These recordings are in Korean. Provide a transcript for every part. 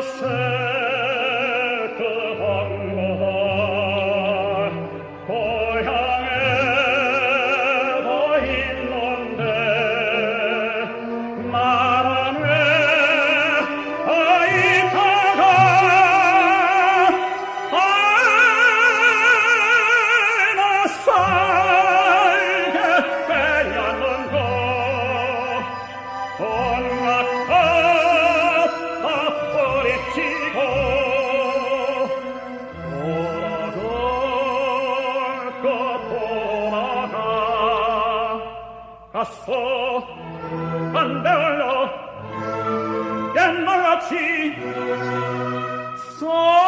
i'm sé passò Andolo Gian Morazzi Sol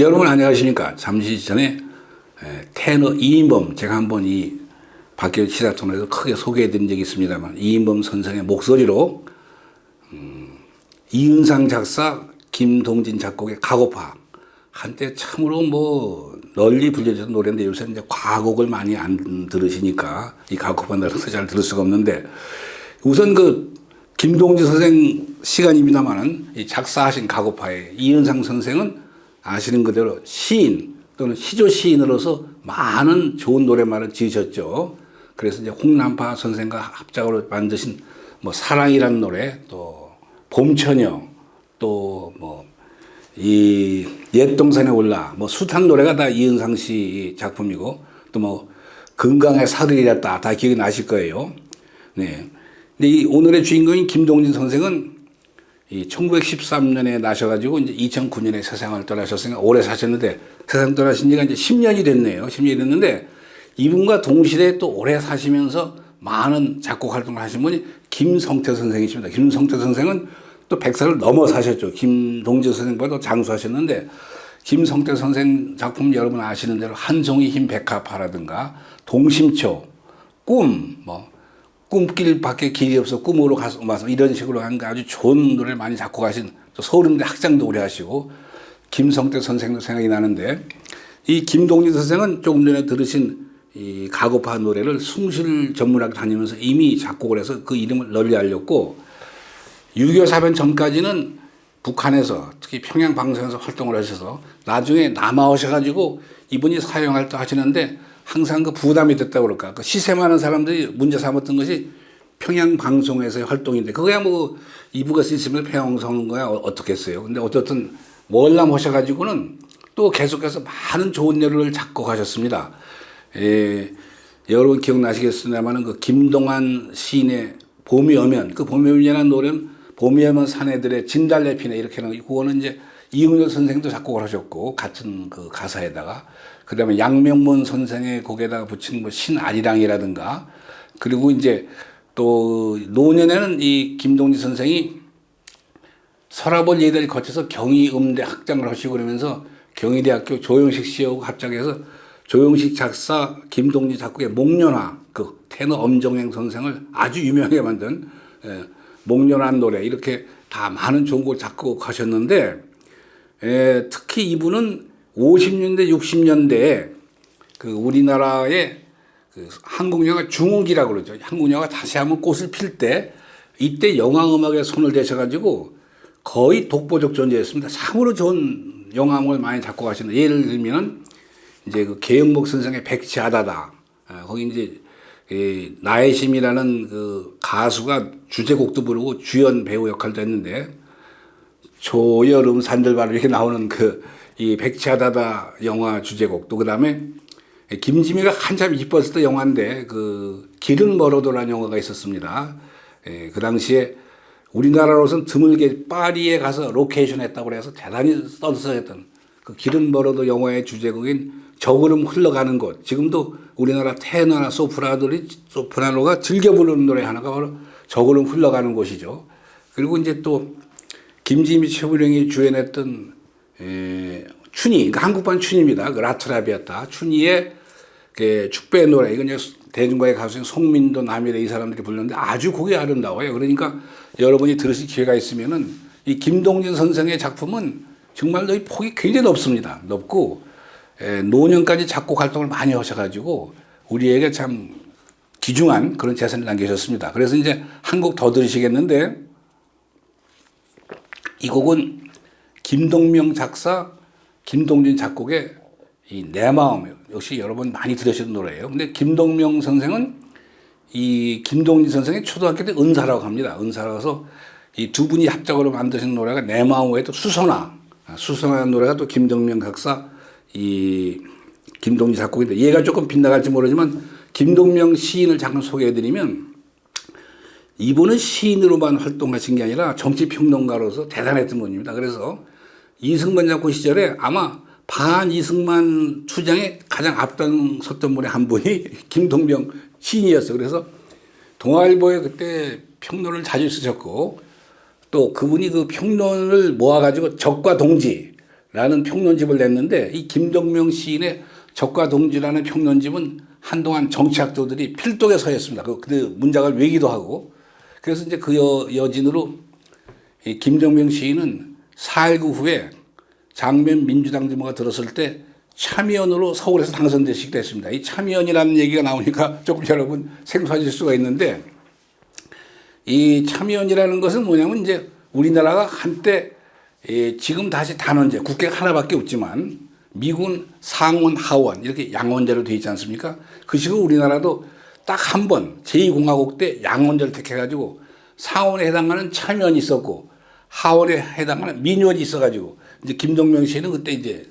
여러분 안녕하십니까? 잠시 전에 에, 테너 이인범 제가 한번 이 박교 시사통에서 크게 소개해드린 적이 있습니다만 이인범 선생의 목소리로 음, 이은상 작사 김동진 작곡의 가고파 한때 참으로 뭐 널리 불려졌던 노래인데 요새 이제 과곡을 많이 안 들으시니까 이 가고파 노래도 잘 들을 수가 없는데 우선 그 김동진 선생 시간입니다만은 이 작사하신 가고파의 이은상 선생은 아시는 그대로 시인 또는 시조 시인으로서 많은 좋은 노래말을 지으셨죠. 그래서 이제 홍남파 선생과 합작으로 만드신 뭐 사랑이라는 노래 또 봄처녀 또 뭐 이 옛동산에 올라 뭐 숱한 노래가 다 이은상 씨 작품이고 또 뭐 건강의 사들이랬다 다 기억이 나실 거예요. 네. 근데 이 오늘의 주인공인 김동진 선생은 이 1913년에 나셔가지고 이제 2009년에 세상을 떠나셨으니까 오래 사셨는데 세상 떠나신 지가 이제 10년이 됐네요. 10년이 됐는데 이분과 동시대에 또 오래 사시면서 많은 작곡 활동을 하신 분이 김성태 선생이십니다. 김성태 선생은 또 100살을 넘어 사셨죠. 김동진 선생보다 장수하셨는데 김성태 선생 작품 여러분 아시는 대로 한송이 흰 백합화라든가 동심초, 꿈, 뭐 꿈길밖에 길이 없어 꿈으로 가서 와서 이런 식으로 한 아주 좋은 노래를 많이 작곡 하신 또 서울음대 학장도 오래 하시고 김성태 선생도 생각이 나는데 이 김동진 선생은 조금 전에 들으신 이 가고파 노래를 숭실 전문학교 다니면서 이미 작곡을 해서 그 이름을 널리 알렸고 6.25 사변 전까지는 북한에서 특히 평양 방송에서 활동을 하셔서 나중에 남아오셔가지고 이분이 사회활동 하시는데 항상 그 부담이 됐다고 그럴까. 그 많은 사람들이 문제 삼았던 것이 평양 방송에서의 활동인데 그거야 뭐 이부가 있으면 평양 방송인 거야 어- 어떻겠어요. 근데 어쨌든 월남 오셔가지고는 또 계속해서 많은 좋은 노래를 작곡하셨습니다. 에, 여러분 기억나시겠습니다만은 그 김동완 시인의 봄이 오면 그 봄이 오면이라는 노래는 봄이 오면 사내들의 진달래 피네 이렇게 하는 그거는 이제 이은열 선생도 작곡을 하셨고 같은 그 가사에다가 그 다음에 양명문 선생의 곡에다가 붙인 뭐 신아리랑이라든가. 그리고 이제 또 노년에는 이 김동진 선생이 서라벌 예대를 거쳐서 경희음대 학장을 하시고 그러면서 경희대학교 조영식 씨하고 합작해서 조영식 작사 김동진 작곡의 목련화 그 테너 엄정행 선생을 아주 유명하게 만든 예, 목련한 노래 이렇게 다 많은 곡을 작곡하셨는데 예, 특히 이분은 50년대 60년대에 그 우리나라의 그 한국 영화 중흥기라고 그러죠. 한국 영화가 다시 한번 꽃을 필 때 이때 영화 음악에 손을 대셔 가지고 거의 독보적 존재였습니다. 참으로 좋은 영화 음악을 많이 작곡하시는 예를 들면은 이제 그 계영복 선생의 백지하다다 아, 거기 이제 이 나의 심이라는 그 가수가 주제곡도 부르고 주연 배우 역할도 했는데 조여름 산들바람 이렇게 나오는 그 이 백지하다다 영화 주제곡 또 그다음에 김지미가 한참 이뻤을 때 영화인데 그 길은 멀어도라는 영화가 있었습니다. 예, 그 당시에 우리나라로선 드물게 파리에 가서 로케이션 했다고 해서 대단히 떠들썩했던 그 길은 멀어도 영화의 주제곡인 저구름 흘러가는 곳. 지금도 우리나라 테너나 소프라들이 소프라노가 즐겨 부르는 노래 하나가 바로 저구름 흘러가는 곳이죠. 그리고 이제 또 김지미 최부령이 주연했던 에, 춘희, 그러니까 한국판 춘희입니다. 그 라트라비아타 춘희의 그 축배 노래 이건 대중가의 가수인 송민도 남일의 이 사람들이 불렀는데 아주 곡이 아름다워요. 그러니까 여러분이 들으실 기회가 있으면은 이 김동진 선생의 작품은 정말로 이 폭이 굉장히 넓습니다. 넓고 에, 노년까지 작곡 활동을 많이 하셔가지고 우리에게 참 귀중한 그런 재산을 남기셨습니다. 그래서 이제 한 곡 더 들으시겠는데 이 곡은 김동명 작사, 김동진 작곡의 이 내 마음 역시 여러분 많이 들으시는 노래예요. 근데 김동명 선생은 이 김동진 선생의 초등학교 때 은사라고 합니다. 은사라서 이 두 분이 합작으로 만드신 노래가 내 마음 외에 또 수선화, 아, 수선화라는 노래가 또 김동명 작사, 이 김동진 작곡인데 얘가 조금 빗나갈지 모르지만 김동명 시인을 잠깐 소개해드리면 이분은 시인으로만 활동하신 게 아니라 정치평론가로서 대단했던 분입니다. 그래서 이승만 작고 시절에 아마 반 이승만 추장에 가장 앞장섰던 분의 한 분이 김동명 시인이었어요. 그래서 동아일보에 그때 평론을 자주 쓰셨고 또 그분이 그 평론을 모아가지고 적과 동지라는 평론집을 냈는데 이 김동명 시인의 적과 동지라는 평론집은 한동안 정치학도들이 필독에 서였습니다. 그, 그 문장을 외기도 하고 그래서 이제 그 여, 여진으로 이 김정명 시인은 4.19 후에 장면 민주당 지모가 들었을 때 참의원으로 서울에서 당선되시기도 했습니다. 이 참의원이라는 얘기가 나오니까 조금 여러분 생소하실 수가 있는데 이 참의원이라는 것은 뭐냐면 이제 우리나라가 한때 예, 지금 다시 단원제 국회가 하나밖에 없지만 미군 상원 하원 이렇게 양원제로 되어 있지 않습니까? 그 시기 우리나라도 딱 한 번 제2공화국 때 양원제를 택해가지고 상원에 해당하는 참의원이 있었고 하원에 해당하는 민의원이 있어가지고 이제 김동명 씨는 그때 이제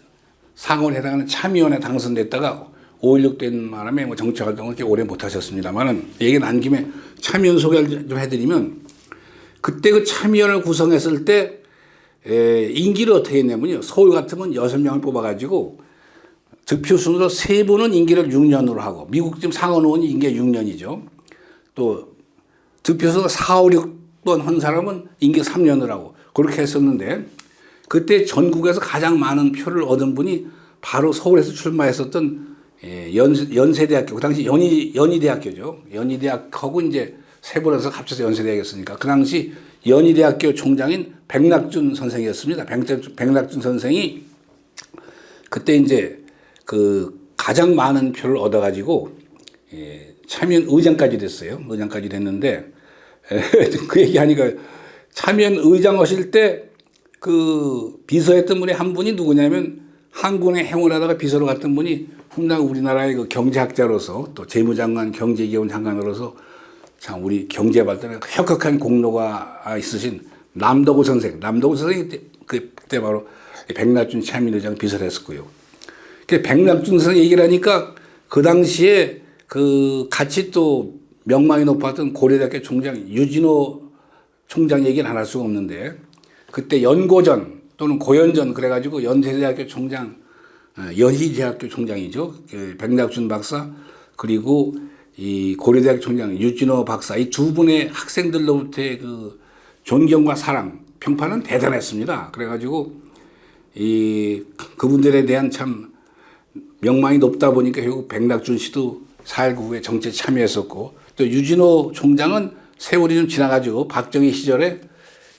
상원에 해당하는 참의원에 당선됐다가 5.16 된 바람에 뭐 정치 활동을 그렇게 오래 못 하셨습니다만은 얘기 난 김에 참의원 소개를 좀 해드리면 그때 그 참의원을 구성했을 때 에, 임기를 어떻게 했냐면요. 서울 같으면 여섯 명을 뽑아가지고 득표 순으로 세 분은 임기를 6년으로 하고 미국 지금 상원 의원이 임기가 6년이죠. 또 득표수가 4, 5, 6 번한 사람은 임기 3년을 하고 그렇게 했었는데 그때 전국에서 가장 많은 표를 얻은 분이 바로 서울에서 출마했었던 예, 연, 연세대학교, 그 당시 연희, 연희대학교죠. 연희대학하고 이제 세 분에서 합쳐서 연세대학이었으니까 그 당시 연희대학교 총장인 백낙준 선생이었습니다. 백낙준, 백낙준 선생이 그때 이제 그 가장 많은 표를 얻어가지고 예, 참여연 의장까지 됐어요. 의장까지 됐는데 그 얘기하니까 참여연 의장 하실 때 그 비서했던 분이 한 분이 누구냐면 한군에 행원하다가 비서로 갔던 분이 훗날 우리나라의 그 경제학자로서 또 재무장관 경제기원 장관으로서 참 우리 경제 발전에 혁혁한 공로가 있으신 남도구 선생, 남도구 선생이 그때, 바로 백낙준 참여의장 비서를 했었고요. 그 백낙준 선생 얘기를 하니까 그 당시에 그 같이 또 명망이 높았던 고려대학교 총장 유진호 총장 얘기는 안 할 수가 없는데 그때 연고전 또는 고연전 그래가지고 연세대학교 총장 어, 연희대학교 총장이죠. 그 백낙준 박사 그리고 이 고려대학 총장 유진호 박사 이 두 분의 학생들로부터의 그 존경과 사랑 평판은 대단했습니다. 그래가지고 이 그분들에 대한 참 명망이 높다 보니까 결국 백낙준 씨도 4.19 후에 정치에 참여했었고 또 유진호 총장은 세월이 좀 지나가지고 박정희 시절에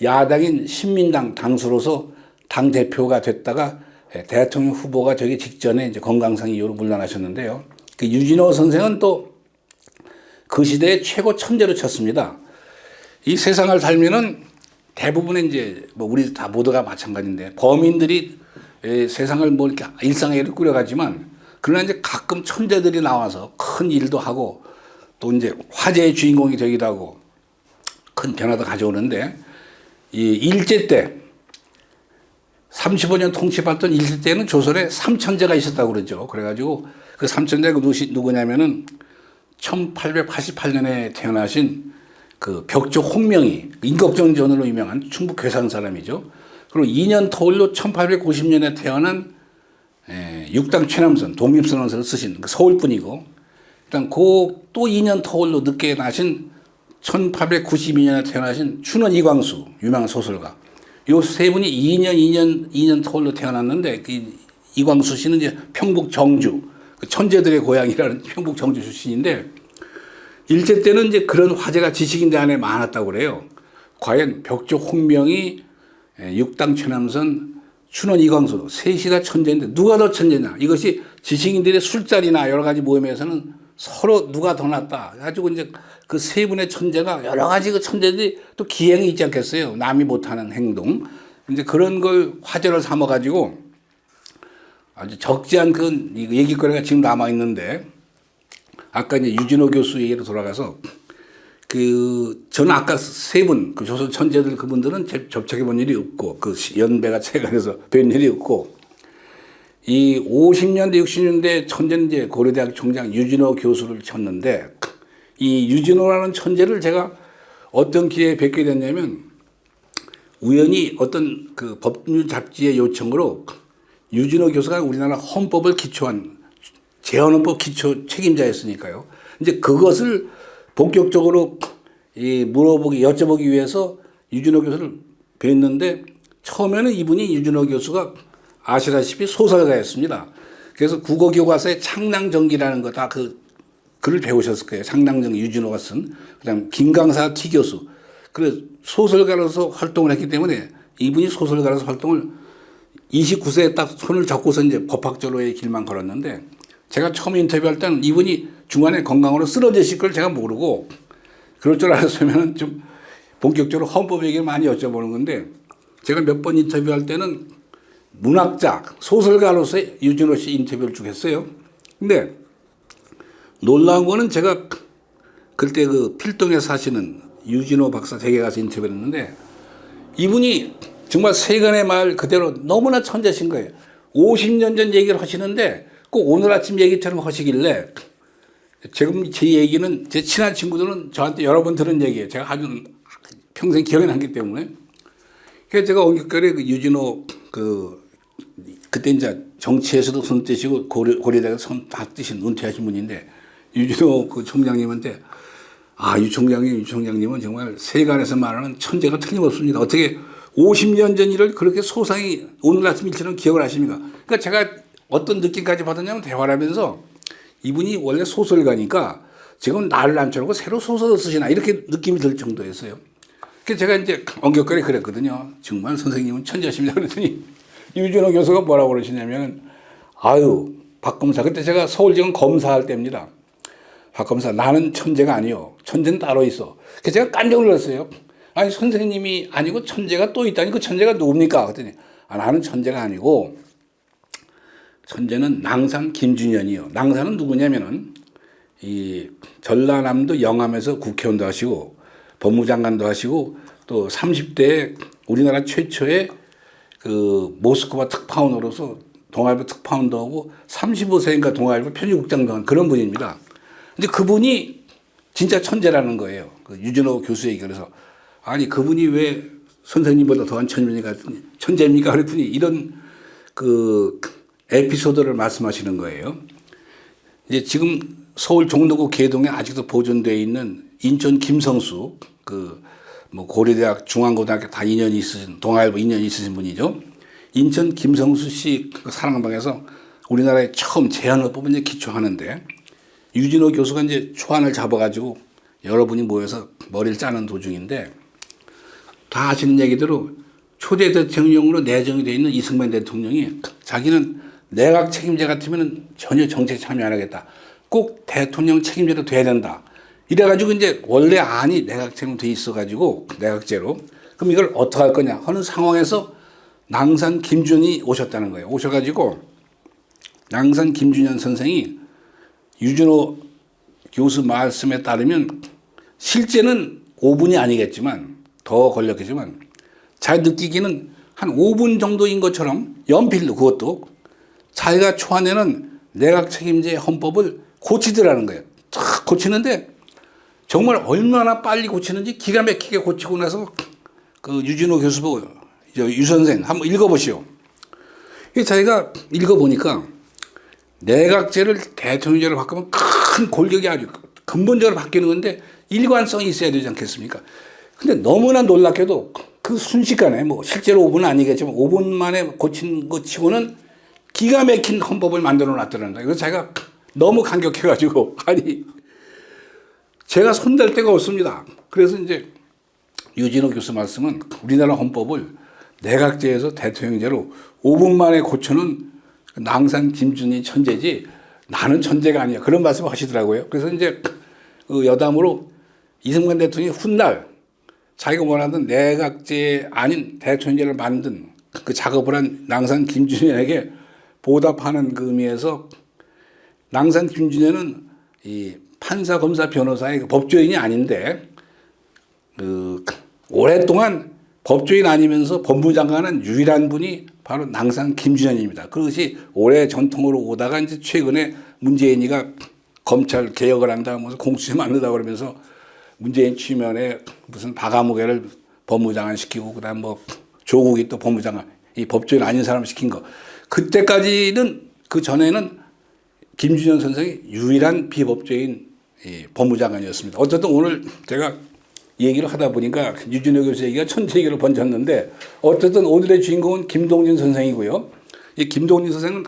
야당인 신민당 당수로서 당 대표가 됐다가 대통령 후보가 되기 직전에 이제 건강상 이유로 물러나셨는데요. 그 유진호 선생은 또 그 시대의 최고 천재로 쳤습니다. 이 세상을 살면은 대부분의 이제 뭐 우리 다 모두가 마찬가지인데 범인들이 에, 세상을 뭐 이렇게 일상에 꾸려가지만 그러나 이제 가끔 천재들이 나와서 큰 일도 하고 또 이제 화제의 주인공이 되기도 하고 큰 변화도 가져오는데 이 일제 때 35년 통치받던 일제 때는 조선에 삼천제가 있었다고 그러죠. 그래가지고 그 삼천제가 누구냐면은 1888년에 태어나신 그 벽조 홍명이 인격정전으로 유명한 충북 괴산 사람이죠. 그리고 2년 터울로 1890년에 태어난 에, 육당 최남선 독립선언서를 쓰신 그 서울분이고 일단 그 또 2년 터울로 늦게 나신 1892년에 태어나신 춘원 이광수 유명한 소설가 요 세 분이 2년 2년 2년 터울로 태어났는데 그 이광수 씨는 이제 평북 정주 그 천재들의 고향이라는 평북 정주 출신인데 일제 때는 이제 그런 화제가 지식인들 안에 많았다고 그래요. 과연 벽조 홍명이 육당 최남선 춘원 이광수 셋이 다 천재인데 누가 더 천재냐 이것이 지식인들의 술자리나 여러 가지 모임에서는 서로 누가 더 낫다. 가지고 이제 그 세 분의 천재가 여러 가지 그 천재들이 또 기행이 있지 않겠어요. 남이 못하는 행동. 이제 그런 걸 화제를 삼아가지고 아주 적지 않은 이 얘기거리가 지금 남아 있는데 아까 이제 유진호 교수 얘기로 돌아가서 그 저는 아까 세 분 그 조선 천재들 그분들은 제- 접촉해 본 일이 없고 그 시- 연배가 나서 뵌 일이 없고 이 50년대 60년대 천재는 이제 고려대학 총장 유진호 교수를 쳤는데 이 유진호라는 천재를 제가 어떤 기회에 뵙게 됐냐면 우연히 어떤 그 법률 잡지의 요청으로 유진호 교수가 우리나라 헌법을 기초한 재헌헌법 기초 책임자였으니까요. 이제 그것을 본격적으로 이 물어보기 여쭤보기 위해서 유진호 교수를 뵀는데 처음에는 이분이 유진호 교수가 아시다시피 소설가였습니다. 그래서 국어 교과서에 창랑정기라는 거 다 그 글을 배우셨을 거예요. 창랑정 유진호가 쓴 그다음 김강사 티 교수. 그래 소설가로서 활동을 했기 때문에 이분이 소설가로서 활동을 29세에 딱 손을 잡고서 이제 법학적으로의 길만 걸었는데 제가 처음 인터뷰할 때는 이분이 중간에 건강으로 쓰러지실 걸 제가 모르고 그럴 줄 알았으면 좀 본격적으로 헌법 얘기를 많이 여쭤보는 건데 제가 몇 번 인터뷰할 때는 문학자, 소설가로서 유진호 씨 인터뷰를 쭉 했어요. 근데 놀라운 거는 제가 그때 그 필동에 사시는 유진호 박사 댁에 가서 인터뷰를 했는데 이분이 정말 세간의 말 그대로 너무나 천재신 거예요. 50년 전 얘기를 하시는데 꼭 오늘 아침 얘기처럼 하시길래 지금 제 얘기는 제 친한 친구들은 저한테 여러 번 들은 얘기예요. 제가 아주 평생 기억에 남기 때문에. 그래서 제가 옹격거리 그 유진호 그 그때 이제 정치에서도 손 떼시고 고려, 고려대가 손다 떼신 은퇴하신 분인데 유진호 그 총장님한테 아, 유 총장님, 유 총장님은 정말 세간에서 말하는 천재가 틀림없습니다. 어떻게 50년 전 일을 그렇게 소상히 오늘 아침 일처럼 기억을 하십니까? 그러니까 제가 어떤 느낌까지 받았냐면 대화를 하면서 이분이 원래 소설가니까 지금 나를 남처럼 새로 소설을 쓰시나 이렇게 느낌이 들 정도였어요. 그래서 제가 이제 엉격거리 그랬거든요. 정말 선생님은 천재십니다. 그랬더니 유준호 교수가 뭐라고 그러시냐면 아유 박 검사 그때 제가 서울지검 검사할 때입니다. 박 검사 나는 천재가 아니요. 천재는 따로 있어. 그래서 제가 깜짝 놀랐어요. 아니 선생님이 아니고 천재가 또 있다니 그 천재가 누굽니까? 그랬더니 아, 나는 천재가 아니고 천재는 낭산 김준현이요. 낭산은 누구냐면은 이 전라남도 영암에서 국회의원도 하시고 법무장관도 하시고 또 30대에 우리나라 최초의 그 모스크바 특파원으로서 동아일보 특파원도 하고 35세인가 동아일보 편집국장도 한 그런 분입니다. 근데 그분이 진짜 천재라는 거예요. 그 유진호 교수 얘기 그래서 아니 그분이 왜 선생님보다 더한 천재입니까? 천재입니까? 그랬더니 이런 그 에피소드를 말씀하시는 거예요. 이제 지금 서울 종로구 개동에 아직도 보존되어 있는 인천 김성수 그 뭐 고려대학 중앙고등학교 다 인연이 있으신 동아일보 인연이 있으신 분이죠. 인천 김성수 씨그 사랑방에서 우리나라에 처음 제안을 이제 기초하는데 유진호 교수가 이제 초안을 잡아가지고 여러분이 모여서 머리를 짜는 도중인데 다 아시는 얘기대로 초대 대통령으로 내정이 되어 있는 이승만 대통령이 자기는 내각 책임자 같으면 전혀 정책 참여 안 하겠다. 꼭 대통령 책임자로 돼야 된다. 이래가지고 이제 원래 안이 내각 책임 돼 있어가지고 내각제로 그럼 이걸 어떻게 할 거냐 하는 상황에서 낭산 김준이 오셨다는 거예요. 오셔가지고 낭산 김준현 선생이 유준호 교수 말씀에 따르면 실제는 5분이 아니겠지만 더 걸렸겠지만 잘 느끼기는 한 5분 정도인 것처럼 연필로 그것도 자기가 초안에는 내각 책임제 헌법을 고치더라는 거예요. 탁 고치는데 정말 얼마나 빨리 고치는지 기가 막히게 고치고 나서 그 유진호 교수 보고 유 선생 한번 읽어보시오. 이 자기가 읽어보니까 내각제를 대통령제로 바꾸면 큰 골격이 아주 근본적으로 바뀌는 건데 일관성이 있어야 되지 않겠습니까? 근데 너무나 놀랍게도 그 순식간에 뭐 실제로 5분은 아니겠지만 5분 만에 고친 것 치고는 기가 막힌 헌법을 만들어 거예요. 그래서 제가 너무 감격해가지고 아니 제가 손댈 데가 없습니다. 그래서 이제 유진호 교수 말씀은 우리나라 헌법을 내각제에서 대통령제로 5분 만에 고쳐는 낭산 김준희 천재지 나는 천재가 아니야. 그런 말씀 하시더라고요. 그래서 이제 그 여담으로 이승만 대통령이 훗날 자기가 원하던 내각제 아닌 대통령제를 만든 그 작업을 한 낭산 김준현에게 보답하는 그 의미에서 낭산 김준현은 이 판사, 검사, 변호사의 그 법조인이 아닌데 그 오랫동안 법조인 아니면서 법무장관은 유일한 분이 바로 낭산 김준현입니다. 그것이 오래 전통으로 오다가 이제 최근에 문재인이가 검찰 개혁을 한다, 무슨 공수처 만든다 그러면서 문재인 취면에 무슨 바가무게를 법무장관 시키고 그다음 뭐 조국이 또 법무장관 이 법조인 아닌 사람 시킨 거 그때까지는 그 전에는 김준현 선생이 유일한 비법조인 이 법무장관이었습니다. 어쨌든 오늘 제가 얘기를 하다 보니까 유준호 교수 얘기가 천재 얘기로 번졌는데 어쨌든 오늘의 주인공은 김동진 선생이고요. 이 김동진 선생은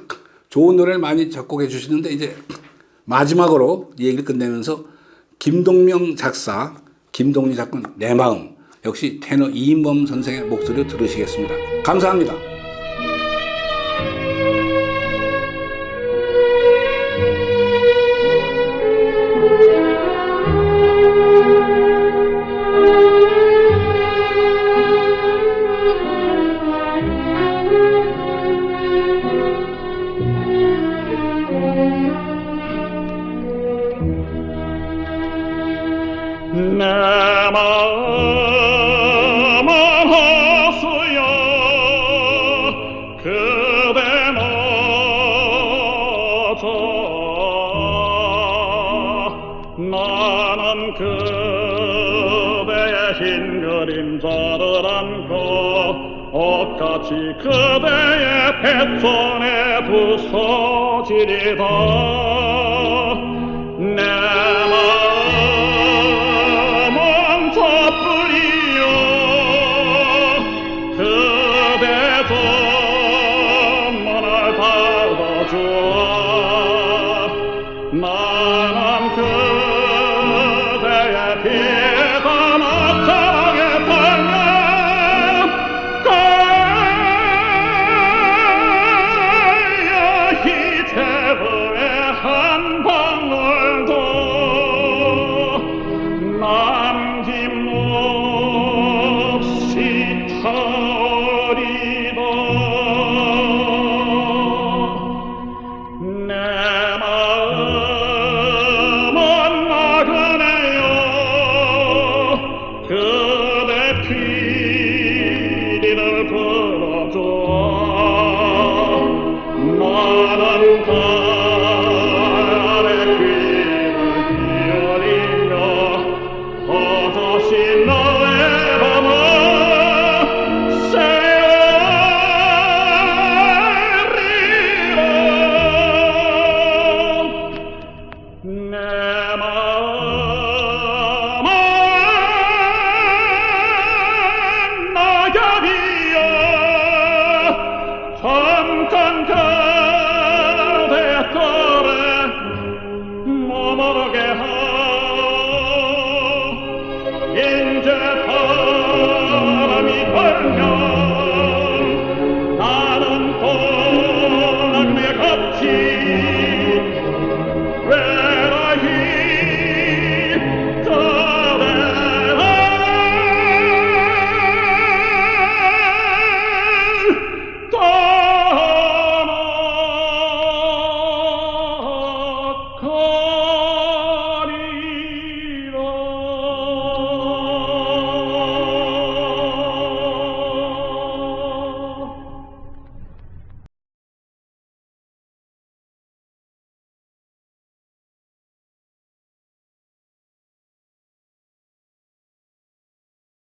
좋은 노래를 많이 작곡해 주시는데 이제 마지막으로 이 얘기를 끝내면서 김동명 작사, 김동진 작곡 내 마음 역시 테너 이인범 선생의 목소리를 들으시겠습니다. 감사합니다. 엇같이 그대의 뱃손에 부서지리다. 내 마음은 저뿐이요. 그대 좀만을 받아주어. 나는 그대의 피 king. Well,